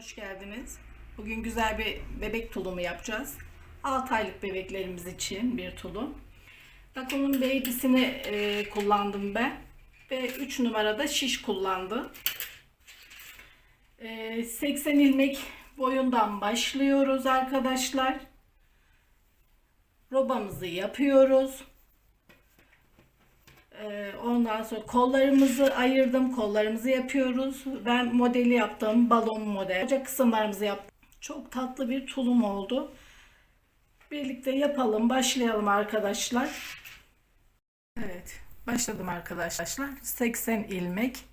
Hoş geldiniz. Bugün güzel bir bebek tulumu yapacağız. 6 aylık bebeklerimiz için bir tulum. Tako'nun baby'sini e, kullandım ben. Ve 3 numarada şiş kullandım. E, 80 ilmek boyundan başlıyoruz arkadaşlar. Robamızı yapıyoruz. Ee, Ondan sonra kollarımızı ayırdım. Kollarımızı yapıyoruz. Ben modeli yaptım. Balon model. Bacak kısımlarımızı yaptım. Çok tatlı bir tulum oldu. Birlikte yapalım. Başlayalım arkadaşlar. Evet. Başladım arkadaşlar. 80 ilmek.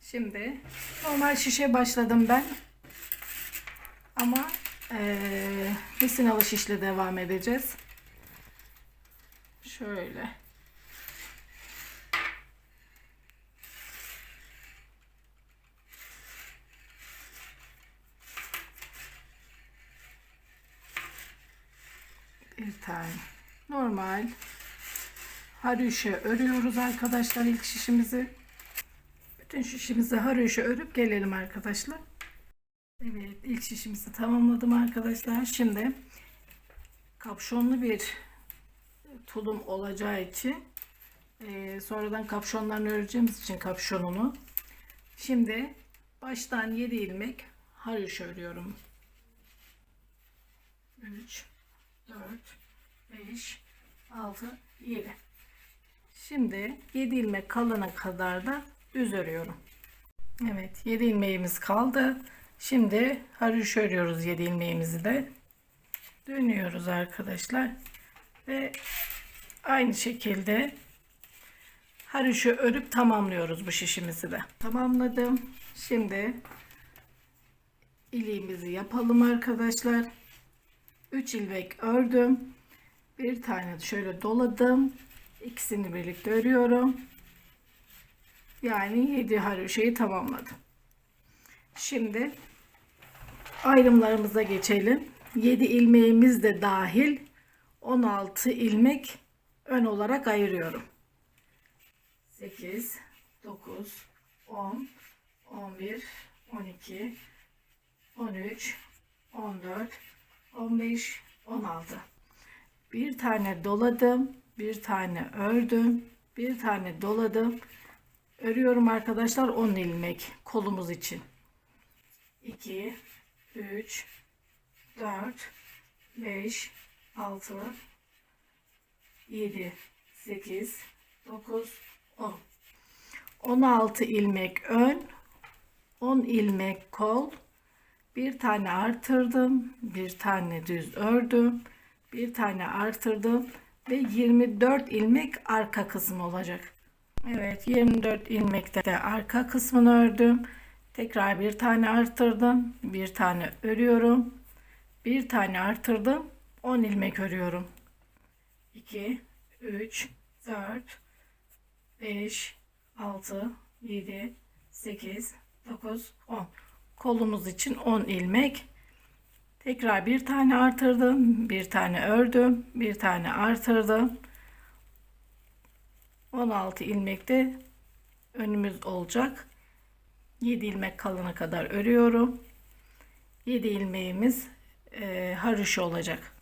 Şimdi normal şişe başladım ben. Ama eee misinalı şişle devam edeceğiz. Şöyle. Bir tane. Normal. Haroşa örüyoruz arkadaşlar ilk şişimizi. Bütün şişimizi haroşa örüp gelelim arkadaşlar. Evet ilk şişimizi tamamladım arkadaşlar. Şimdi kapşonlu bir tulum olacağı için e, sonradan kapşonlarını öreceğimiz için kapşonunu. Şimdi baştan 7 ilmek haroşa örüyorum. 3 4, 5, 6, 7. Şimdi 7 ilmek kalana kadar da düz örüyorum. Evet 7 ilmeğimiz kaldı. Şimdi haroşa örüyoruz 7 ilmeğimizi de. Dönüyoruz arkadaşlar. Ve aynı şekilde haroşa örüp tamamlıyoruz bu şişimizi de. Tamamladım. Şimdi iliğimizi yapalım arkadaşlar. 3 ilmek ördüm. Bir tane şöyle doladım. İkisini birlikte örüyorum. Yani 7 haroşayı tamamladım. Şimdi ayrımlarımıza geçelim. 7 ilmeğimiz de dahil 16 ilmek ön olarak ayırıyorum. 8 9 10 11 12 13 14 15 16 bir tane doladım bir tane ördüm bir tane doladım. Örüyorum arkadaşlar 10 ilmek kolumuz için. 2 3 4 5 6 7 8 9 10 16 ilmek ön 10 ilmek kol bir tane artırdım bir tane düz ördüm bir tane artırdım ve 24 ilmek arka kısmı olacak. Evet 24 ilmekte de arka kısmını ördüm. Tekrar bir tane artırdım bir tane örüyorum. Bir tane artırdım 10 ilmek örüyorum. 2 3 4 5 6 7 8 9 10 kolumuz için 10 ilmek. Tekrar bir tane artırdım bir tane ördüm bir tane artırdım 16 ilmekte önümüz olacak. 7 ilmek kalana kadar örüyorum. 7 ilmeğimiz e, haroşa olacak.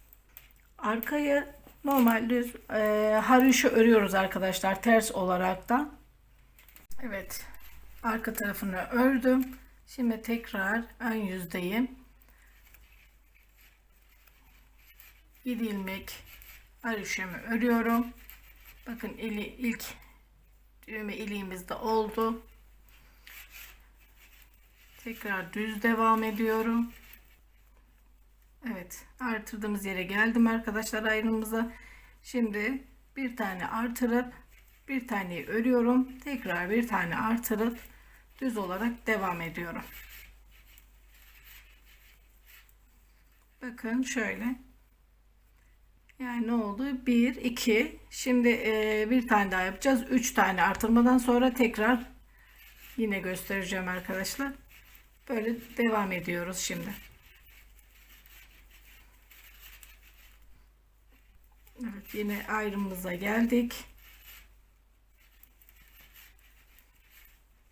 Arkayı normal düz e, haroşa örüyoruz arkadaşlar ters olarak da. Evet arka tarafını ördüm Şimdi tekrar ön yüzdeyim. 7 ilmek haroşamı örüyorum. Bakın ili ilk düğme iliğimizde oldu. Tekrar düz devam ediyorum. Evet artırdığımız yere geldim arkadaşlar ayrımımıza. Şimdi bir tane artırıp bir tane örüyorum. Tekrar bir tane artırıp düz olarak devam ediyorum. Bakın şöyle. Yani ne oldu? 1, 2. Şimdi e, bir tane daha yapacağız. 3 tane artırmadan sonra tekrar yine göstereceğim arkadaşlar. Böyle devam ediyoruz şimdi. Evet yine ayrımımıza geldik.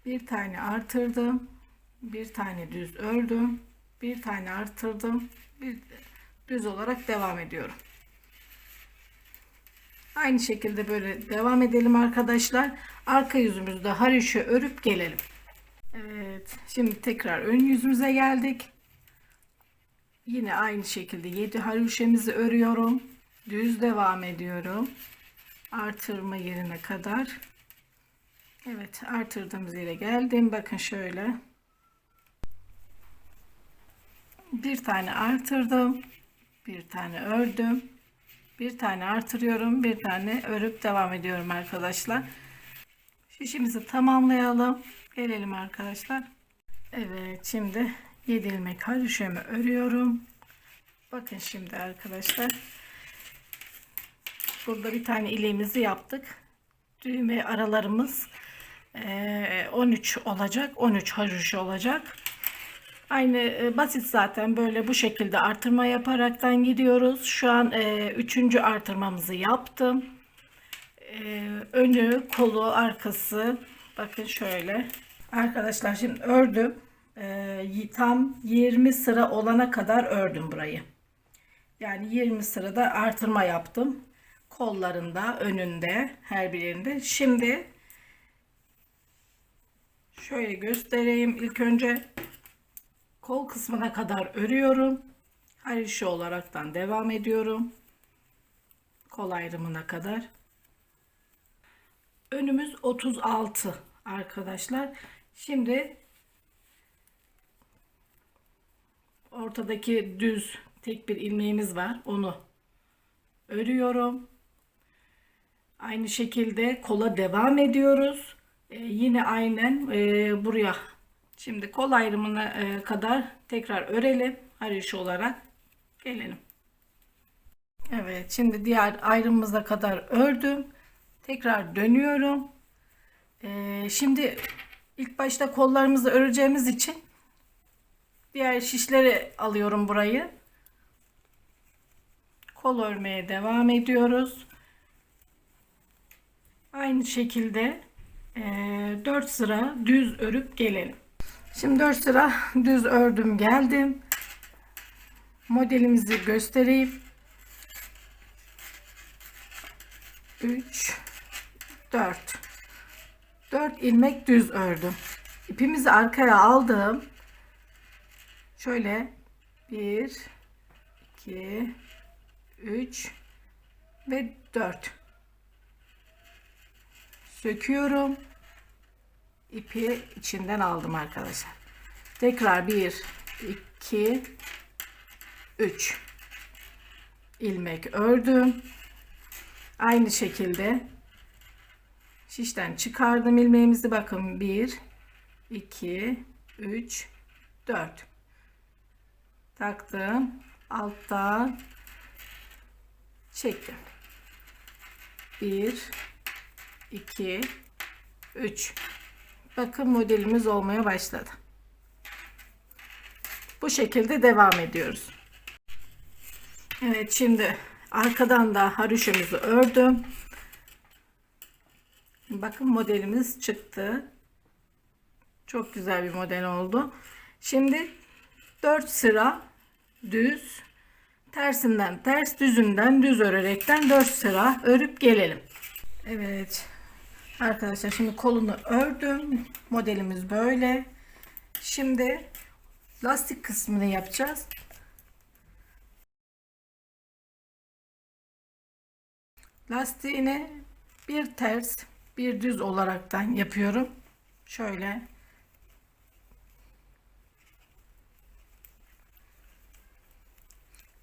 Bir tane artırdım bir tane düz ördüm, bir tane artırdım, bir düz olarak devam ediyorum. Aynı şekilde böyle devam edelim arkadaşlar. Arka yüzümüzde haroşa örüp gelelim. Evet, şimdi tekrar ön yüzümüze geldik. Yine aynı şekilde 7 haroşemizi örüyorum. Düz devam ediyorum. Artırma yerine kadar. Evet, artırdığımız yere geldim. Bakın şöyle. Bir tane artırdım. Bir tane ördüm. Bir tane artırıyorum. Bir tane örüp devam ediyorum arkadaşlar. Şişimizi tamamlayalım. Gelelim arkadaşlar. Evet şimdi 7 ilmek haroşamı örüyorum. Bakın şimdi arkadaşlar. Burada bir tane ileğimizi yaptık. Düğme aralarımız 13 olacak. 13 haroşa olacak. Aynı e, basit zaten böyle bu şekilde artırma yaparaktan gidiyoruz. Şu an e, üçüncü artırmamızı yaptım. E, önü, kolu, arkası. Bakın şöyle. Arkadaşlar şimdi ördüm. E, tam 20 sıra olana kadar ördüm burayı. Yani 20 sırada artırma yaptım. Kollarında, önünde, her birinde. Şimdi şöyle göstereyim. İlk önce kol kısmına kadar örüyorum. Her işi olaraktan devam ediyorum. Kol ayrımına kadar. Önümüz 36 arkadaşlar. Şimdi ortadaki düz tek bir ilmeğimiz var. Onu örüyorum. Aynı şekilde kola devam ediyoruz. Ee, yine aynen e, buraya Şimdi kol ayrımına e, kadar tekrar örelim. Haroşa olarak gelelim. Evet şimdi diğer ayrımımıza kadar ördüm. Tekrar dönüyorum. Ee, şimdi ilk başta kollarımızı öreceğimiz için diğer şişleri alıyorum burayı. Kol örmeye devam ediyoruz. Aynı şekilde e, 4 sıra düz örüp gelelim. Şimdi 4 sıra düz ördüm geldim. Modelimizi göstereyim. 3 4 4 ilmek düz ördüm. İpimizi arkaya aldım. Şöyle 1 2 3 ve 4 söküyorum ipi içinden aldım arkadaşlar. Tekrar 1 2 3 ilmek ördüm. Aynı şekilde şişten çıkardım ilmeğimizi. Bakın 1 2 3 4 taktım. Alttan çektim. 1 2 3 Bakın modelimiz olmaya başladı. Bu şekilde devam ediyoruz. Evet şimdi arkadan da haroşamızı ördüm. Bakın modelimiz çıktı. Çok güzel bir model oldu. Şimdi 4 sıra düz tersinden ters düzünden düz örerekten 4 sıra örüp gelelim. Evet Arkadaşlar şimdi kolunu ördüm. Modelimiz böyle. Şimdi lastik kısmını yapacağız. Lastiğini bir ters bir düz olaraktan yapıyorum. Şöyle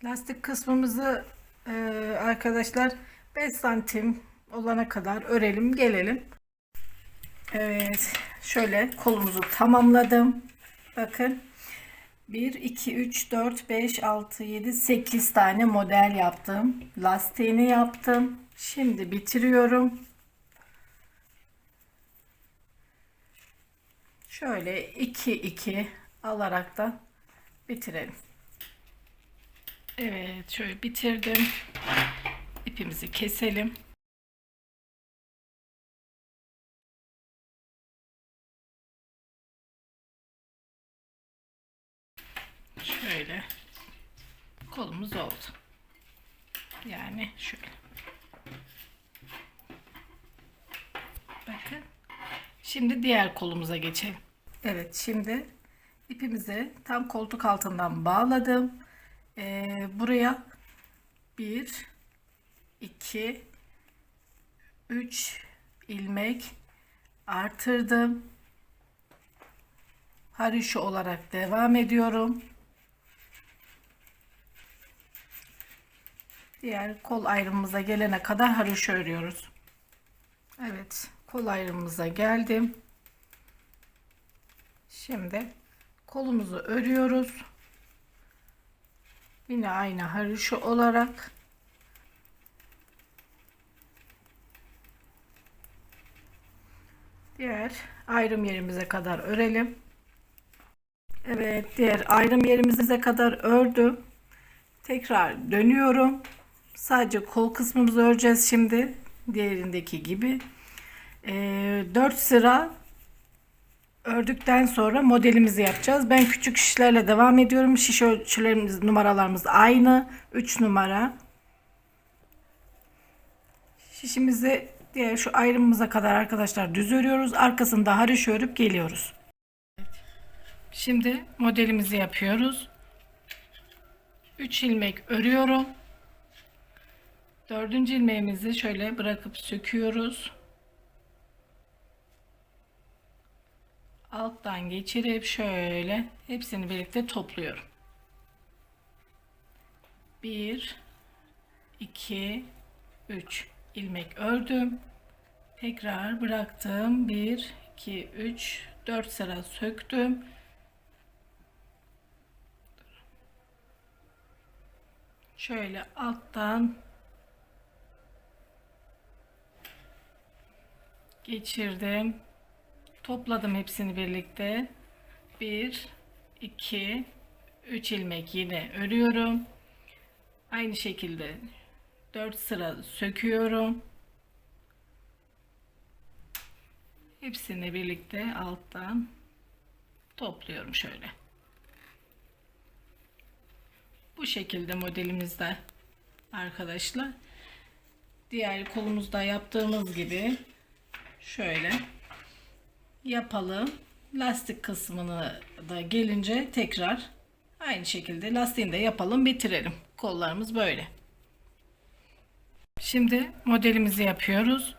lastik kısmımızı arkadaşlar 5 santim olana kadar örelim gelelim. Evet şöyle kolumuzu tamamladım. Bakın 1 2 3 4 5 6 7 8 tane model yaptım. Lastiğini yaptım. Şimdi bitiriyorum. Şöyle 2 2 alarak da bitirelim. Evet şöyle bitirdim. İpimizi keselim. Kolumuz oldu. Yani şöyle. Bakın. Şimdi diğer kolumuza geçelim. Evet şimdi ipimizi tam koltuk altından bağladım. Ee, buraya 1 2 3 ilmek artırdım. Haroşa olarak devam ediyorum. Diğer kol ayrımımıza gelene kadar haroşa örüyoruz. Evet, kol ayrımımıza geldim. Şimdi kolumuzu örüyoruz. Yine aynı haroşa olarak diğer ayrım yerimize kadar örelim. Evet, diğer ayrım yerimize kadar ördüm. Tekrar dönüyorum. Sadece kol kısmımızı öreceğiz şimdi. Diğerindeki gibi. Ee, 4 sıra ördükten sonra modelimizi yapacağız. Ben küçük şişlerle devam ediyorum. Şiş ölçülerimiz, numaralarımız aynı. 3 numara. Şişimizi diğer şu ayrımımıza kadar arkadaşlar düz örüyoruz. Arkasında haroşa örüp geliyoruz. Şimdi modelimizi yapıyoruz. 3 ilmek örüyorum. Dördüncü ilmeğimizi şöyle bırakıp söküyoruz. Alttan geçirip şöyle hepsini birlikte topluyorum. 1 2 3 ilmek ördüm. Tekrar bıraktım. 1 2 3 4 sıra söktüm. Şöyle alttan geçirdim. Topladım hepsini birlikte. 1 2 3 ilmek yine örüyorum. Aynı şekilde 4 sıra söküyorum. Hepsini birlikte alttan topluyorum şöyle. Bu şekilde modelimizde arkadaşlar. Diğer kolumuzda yaptığımız gibi şöyle yapalım. Lastik kısmını da gelince tekrar aynı şekilde lastiğini de yapalım bitirelim. Kollarımız böyle. Şimdi modelimizi yapıyoruz.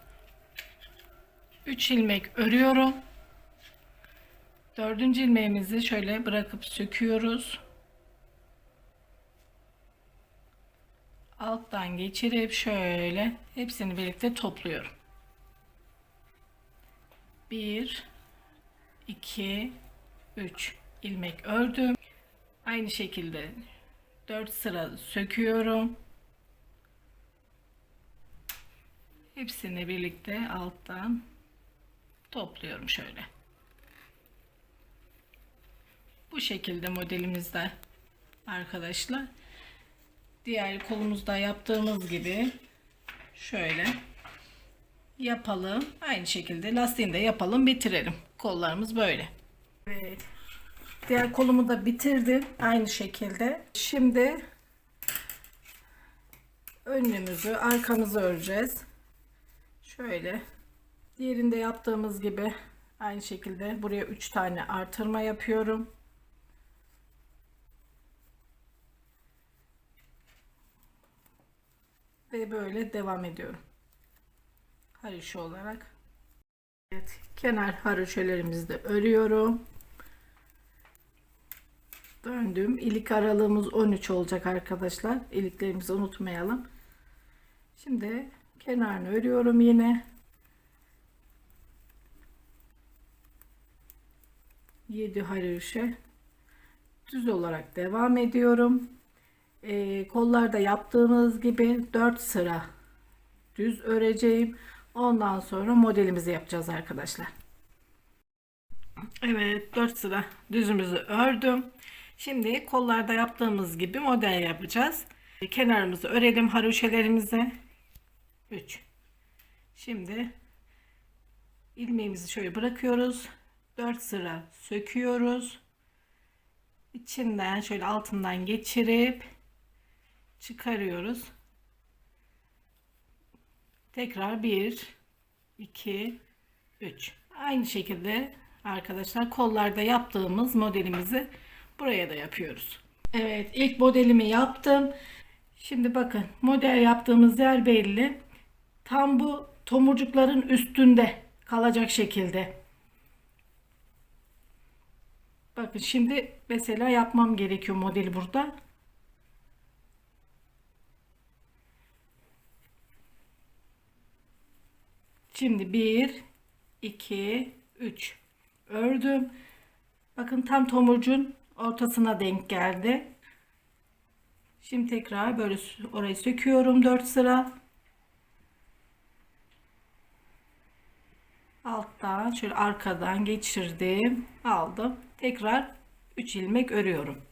3 ilmek örüyorum. Dördüncü ilmeğimizi şöyle bırakıp söküyoruz. alttan geçirip şöyle hepsini birlikte topluyorum. 1 2 3 ilmek ördüm. Aynı şekilde 4 sıra söküyorum. Hepsini birlikte alttan topluyorum şöyle. Bu şekilde modelimizde arkadaşlar diğer kolumuzda yaptığımız gibi şöyle yapalım. Aynı şekilde lastiğini de yapalım bitirelim. Kollarımız böyle. Evet. Diğer kolumu da bitirdim. Aynı şekilde. Şimdi önümüzü arkamızı öreceğiz. Şöyle. Diğerinde yaptığımız gibi aynı şekilde buraya 3 tane artırma yapıyorum. ve böyle devam ediyorum. Haroşa olarak. Evet, kenar haroşalarımızı da örüyorum. Döndüm. İlik aralığımız 13 olacak arkadaşlar. İliklerimizi unutmayalım. Şimdi kenarını örüyorum yine. 7 haroşa düz olarak devam ediyorum e, kollarda yaptığımız gibi 4 sıra düz öreceğim. Ondan sonra modelimizi yapacağız arkadaşlar. Evet 4 sıra düzümüzü ördüm. Şimdi kollarda yaptığımız gibi model yapacağız. Kenarımızı örelim haroşelerimize. 3. Şimdi ilmeğimizi şöyle bırakıyoruz. 4 sıra söküyoruz. içinden şöyle altından geçirip çıkarıyoruz. Tekrar 1 2 3 aynı şekilde arkadaşlar kollarda yaptığımız modelimizi buraya da yapıyoruz. Evet ilk modelimi yaptım. Şimdi bakın model yaptığımız yer belli. Tam bu tomurcukların üstünde kalacak şekilde. Bakın şimdi mesela yapmam gerekiyor modeli burada. Şimdi 1 2 3 ördüm. Bakın tam tomurcuğun ortasına denk geldi. Şimdi tekrar böyle orayı söküyorum 4 sıra. Alttan şöyle arkadan geçirdim. Aldım. Tekrar 3 ilmek örüyorum.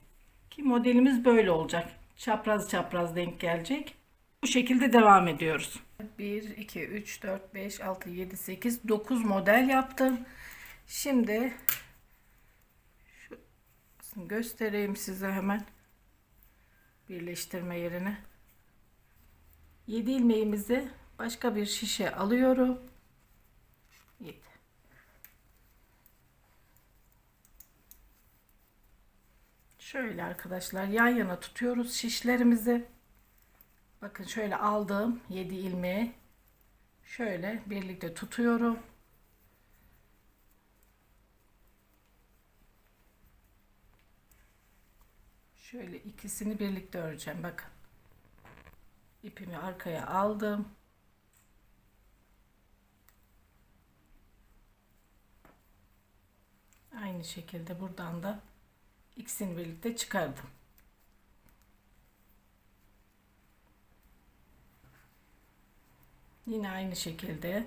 Ki modelimiz böyle olacak. Çapraz çapraz denk gelecek. Bu şekilde devam ediyoruz. 1, 2, 3, 4, 5, 6, 7, 8, 9 model yaptım. Şimdi şu göstereyim size hemen birleştirme yerine. 7 ilmeğimizi başka bir şişe alıyorum. 7. Şöyle arkadaşlar yan yana tutuyoruz şişlerimizi. Bakın şöyle aldığım 7 ilmeği şöyle birlikte tutuyorum. Şöyle ikisini birlikte öreceğim. Bakın. İpimi arkaya aldım. Aynı şekilde buradan da ikisini birlikte çıkardım. Yine aynı şekilde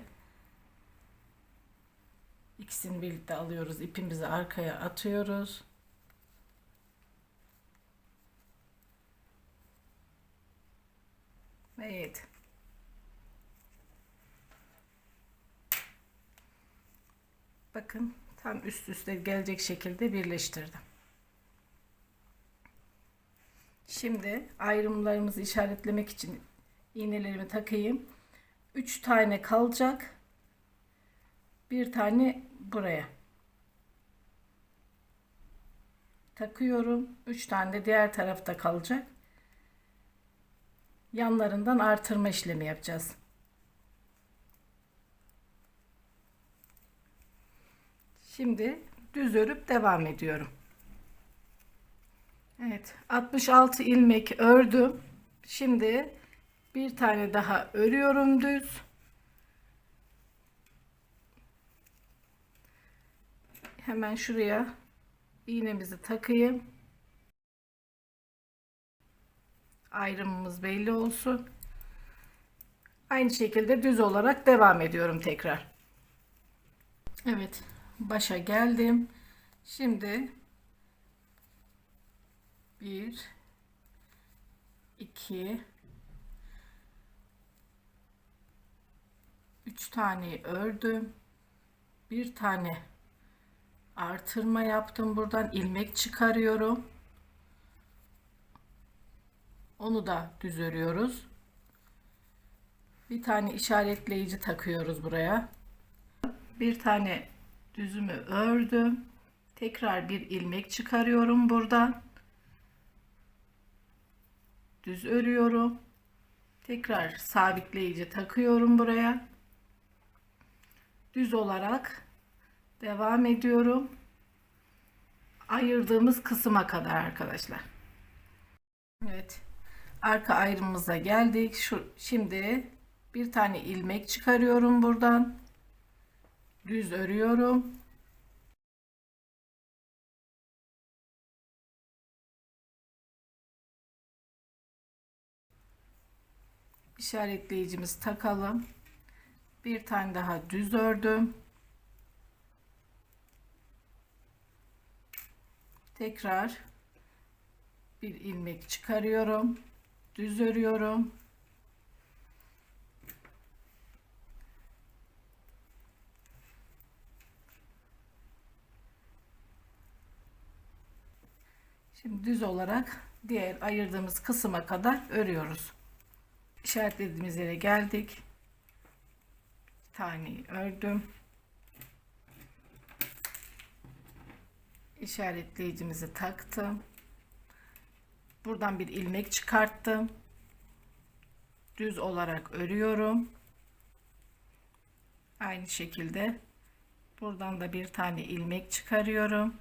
ikisini birlikte alıyoruz. ipimizi arkaya atıyoruz. Evet. Bakın tam üst üste gelecek şekilde birleştirdim. Şimdi ayrımlarımızı işaretlemek için iğnelerimi takayım. 3 tane kalacak. Bir tane buraya. Takıyorum. 3 tane de diğer tarafta kalacak. Yanlarından artırma işlemi yapacağız. Şimdi düz örüp devam ediyorum. Evet 66 ilmek ördüm. Şimdi bir tane daha örüyorum düz. Hemen şuraya iğnemizi takayım. Ayrımımız belli olsun. Aynı şekilde düz olarak devam ediyorum tekrar. Evet, başa geldim. Şimdi 1 2 3 tane ördüm. Bir tane artırma yaptım. Buradan ilmek çıkarıyorum. Onu da düz örüyoruz. Bir tane işaretleyici takıyoruz buraya. Bir tane düzümü ördüm. Tekrar bir ilmek çıkarıyorum buradan. Düz örüyorum. Tekrar sabitleyici takıyorum buraya. Düz olarak devam ediyorum. Ayırdığımız kısma kadar arkadaşlar. Evet arka ayrımımıza geldik. Şu şimdi bir tane ilmek çıkarıyorum buradan. Düz örüyorum. işaretleyicimiz takalım. Bir tane daha düz ördüm. Tekrar bir ilmek çıkarıyorum düz örüyorum. Şimdi düz olarak diğer ayırdığımız kısma kadar örüyoruz. İşaretlediğimiz yere geldik. Taneyi ördüm. İşaretleyicimizi taktım. Buradan bir ilmek çıkarttım. Düz olarak örüyorum. Aynı şekilde buradan da bir tane ilmek çıkarıyorum.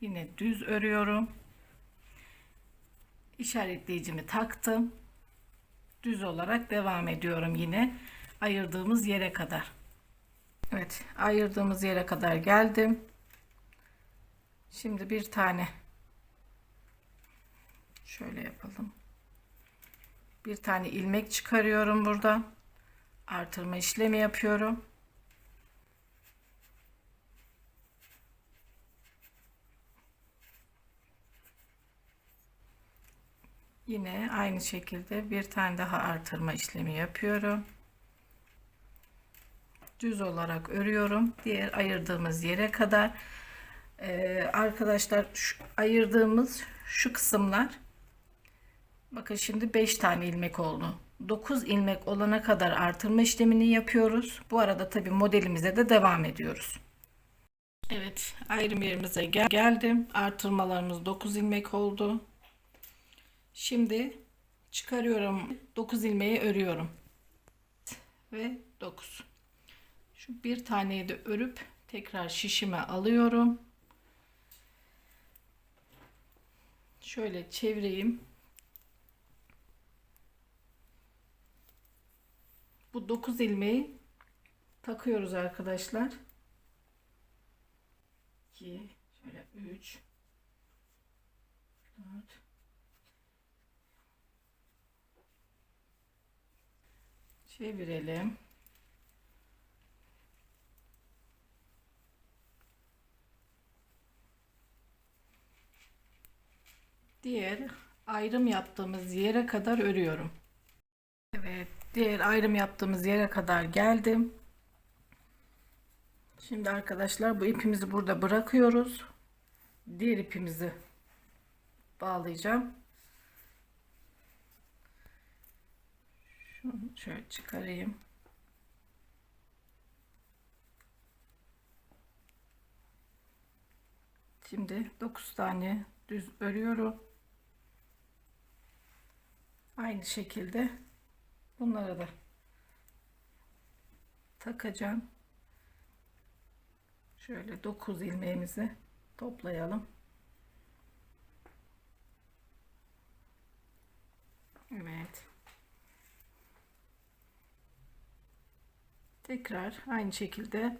Yine düz örüyorum. İşaretleyicimi taktım. Düz olarak devam ediyorum yine ayırdığımız yere kadar. Evet, ayırdığımız yere kadar geldim. Şimdi bir tane şöyle yapalım. Bir tane ilmek çıkarıyorum buradan. Artırma işlemi yapıyorum. Yine aynı şekilde bir tane daha artırma işlemi yapıyorum. Düz olarak örüyorum. Diğer ayırdığımız yere kadar. Ee, arkadaşlar şu, ayırdığımız şu kısımlar bakın şimdi 5 tane ilmek oldu. 9 ilmek olana kadar artırma işlemini yapıyoruz. Bu arada tabi modelimize de devam ediyoruz. Evet ayrım yerimize gel geldim. Artırmalarımız 9 ilmek oldu. Şimdi çıkarıyorum 9 ilmeği örüyorum. Ve 9. Şu bir taneyi de örüp tekrar şişime alıyorum. Şöyle çevireyim. Bu 9 ilmeği takıyoruz arkadaşlar. 2 şöyle 3 4 çevirelim. Diğer ayrım yaptığımız yere kadar örüyorum. Evet, diğer ayrım yaptığımız yere kadar geldim. Şimdi arkadaşlar bu ipimizi burada bırakıyoruz. Diğer ipimizi bağlayacağım. Şöyle çıkarayım. Şimdi 9 tane düz örüyorum. Aynı şekilde bunlara da takacağım. Şöyle 9 ilmeğimizi toplayalım. Evet. Tekrar aynı şekilde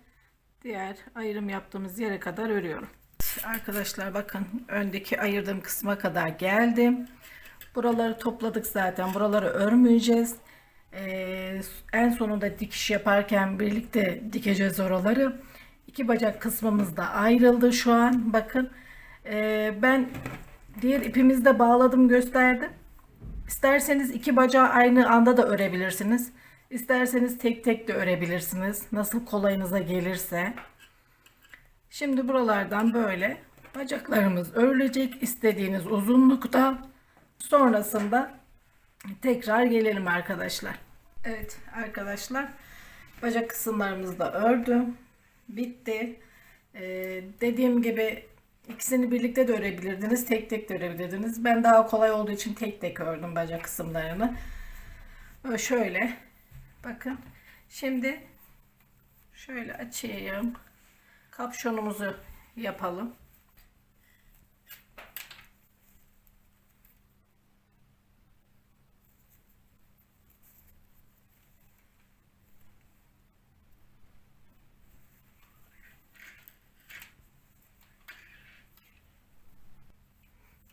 diğer ayrım yaptığımız yere kadar örüyorum. Arkadaşlar bakın öndeki ayırdığım kısma kadar geldim. Buraları topladık zaten. Buraları örmeyeceğiz. Ee, en sonunda dikiş yaparken birlikte dikeceğiz oraları. İki bacak kısmımız da ayrıldı şu an. Bakın ee, ben diğer ipimizi de bağladım gösterdim. İsterseniz iki bacağı aynı anda da örebilirsiniz. İsterseniz tek tek de örebilirsiniz. Nasıl kolayınıza gelirse. Şimdi buralardan böyle bacaklarımız örülecek istediğiniz uzunlukta. Sonrasında tekrar gelelim arkadaşlar. Evet arkadaşlar bacak kısımlarımızı da ördüm. Bitti. Ee, dediğim gibi ikisini birlikte de örebilirdiniz. Tek tek de örebilirdiniz. Ben daha kolay olduğu için tek tek ördüm bacak kısımlarını. Böyle şöyle. Bakın. Şimdi şöyle açayım. Kapşonumuzu yapalım.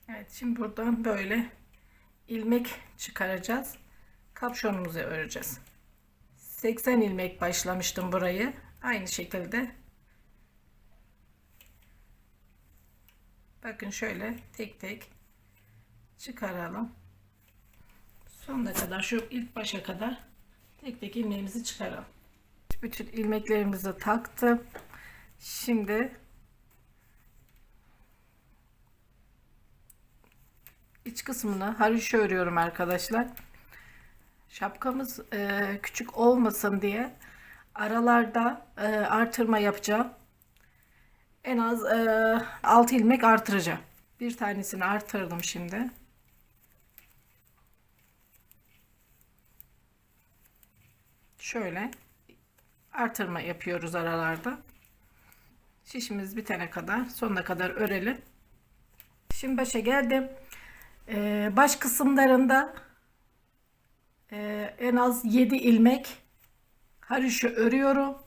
Evet şimdi buradan böyle ilmek çıkaracağız. Kapşonumuzu öreceğiz. 80 ilmek başlamıştım burayı. Aynı şekilde bakın şöyle tek tek çıkaralım. Sonuna kadar şu ilk başa kadar tek tek ilmeğimizi çıkaralım. Bütün ilmeklerimizi taktım. Şimdi iç kısmını haroşa örüyorum arkadaşlar. Şapkamız e, küçük olmasın diye aralarda e, artırma yapacağım. En az e, 6 ilmek artıracağım. Bir tanesini artırdım şimdi. Şöyle artırma yapıyoruz aralarda. Şişimiz bitene kadar sonuna kadar örelim. Şimdi başa geldim. Ee, baş kısımlarında e, en az 7 ilmek haroşa örüyorum.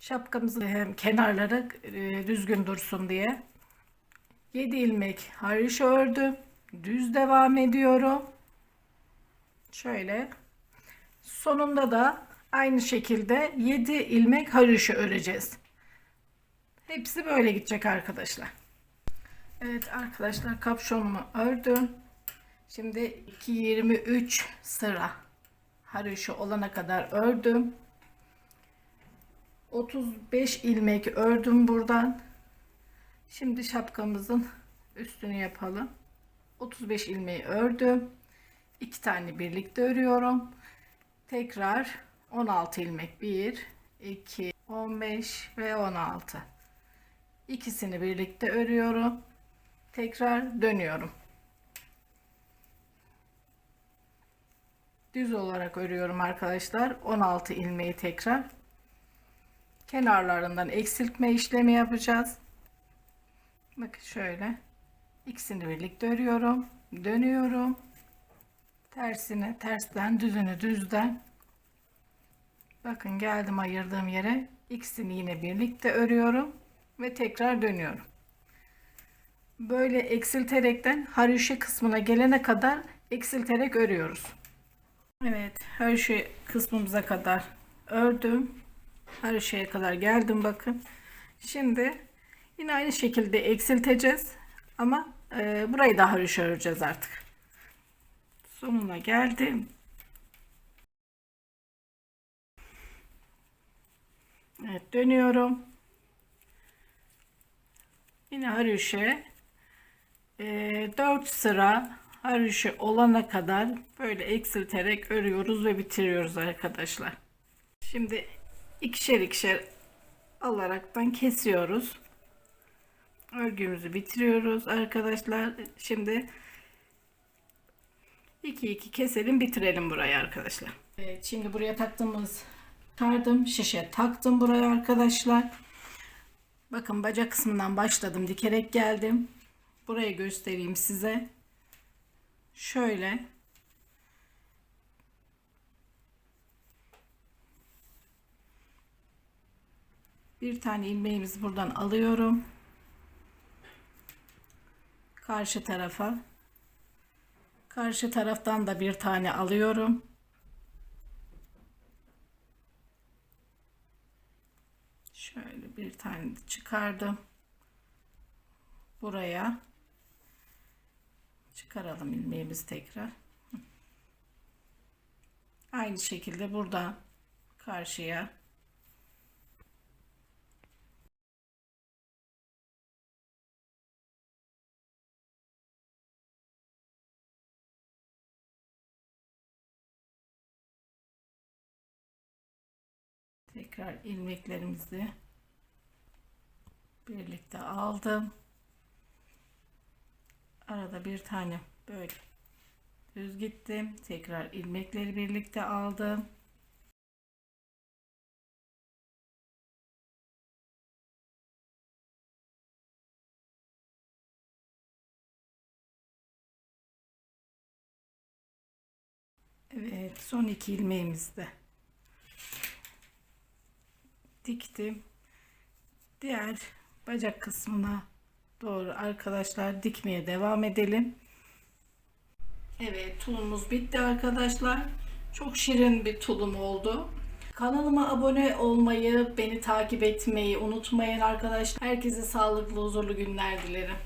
Şapkamızın hem kenarları e, düzgün dursun diye. 7 ilmek haroşa ördüm. Düz devam ediyorum. Şöyle. Sonunda da aynı şekilde 7 ilmek haroşa öreceğiz. Hepsi böyle gidecek arkadaşlar. Evet arkadaşlar kapşonumu ördüm. Şimdi 223 sıra haroşa olana kadar ördüm. 35 ilmek ördüm buradan. Şimdi şapkamızın üstünü yapalım. 35 ilmeği ördüm. 2 tane birlikte örüyorum. Tekrar 16 ilmek 1 2 15 ve 16. İkisini birlikte örüyorum. Tekrar dönüyorum. Düz olarak örüyorum arkadaşlar. 16 ilmeği tekrar kenarlarından eksiltme işlemi yapacağız. Bakın şöyle. İkisini birlikte örüyorum. Dönüyorum. Tersine tersten düzünü düzden. Bakın geldim ayırdığım yere. İkisini yine birlikte örüyorum ve tekrar dönüyorum. Böyle eksilterekten haroşa kısmına gelene kadar eksilterek örüyoruz. Evet, haroşa kısmımıza kadar ördüm. Haroşaya kadar geldim bakın. Şimdi yine aynı şekilde eksilteceğiz ama e, burayı da haroşa öreceğiz artık. Sonuna geldim. Evet dönüyorum. Yine haroşa e, 4 sıra haroşa olana kadar böyle eksilterek örüyoruz ve bitiriyoruz arkadaşlar. Şimdi ikişer ikişer alaraktan kesiyoruz. Örgümüzü bitiriyoruz arkadaşlar. Şimdi 2 2 keselim bitirelim burayı arkadaşlar. Evet, şimdi buraya taktığımız kardım şişe taktım buraya arkadaşlar. Bakın bacak kısmından başladım dikerek geldim. Burayı göstereyim size. Şöyle bir tane ilmeğimizi buradan alıyorum. Karşı tarafa Karşı taraftan da bir tane alıyorum. Şöyle bir tane çıkardım. Buraya çıkaralım ilmeğimizi tekrar. Aynı şekilde burada karşıya tekrar ilmeklerimizi birlikte aldım arada bir tane böyle. Düz gittim. Tekrar ilmekleri birlikte aldım. Evet son iki ilmeğimizde diktim. Diğer bacak kısmına doğru arkadaşlar dikmeye devam edelim. Evet tulumumuz bitti arkadaşlar. Çok şirin bir tulum oldu. Kanalıma abone olmayı, beni takip etmeyi unutmayın arkadaşlar. Herkese sağlıklı, huzurlu günler dilerim.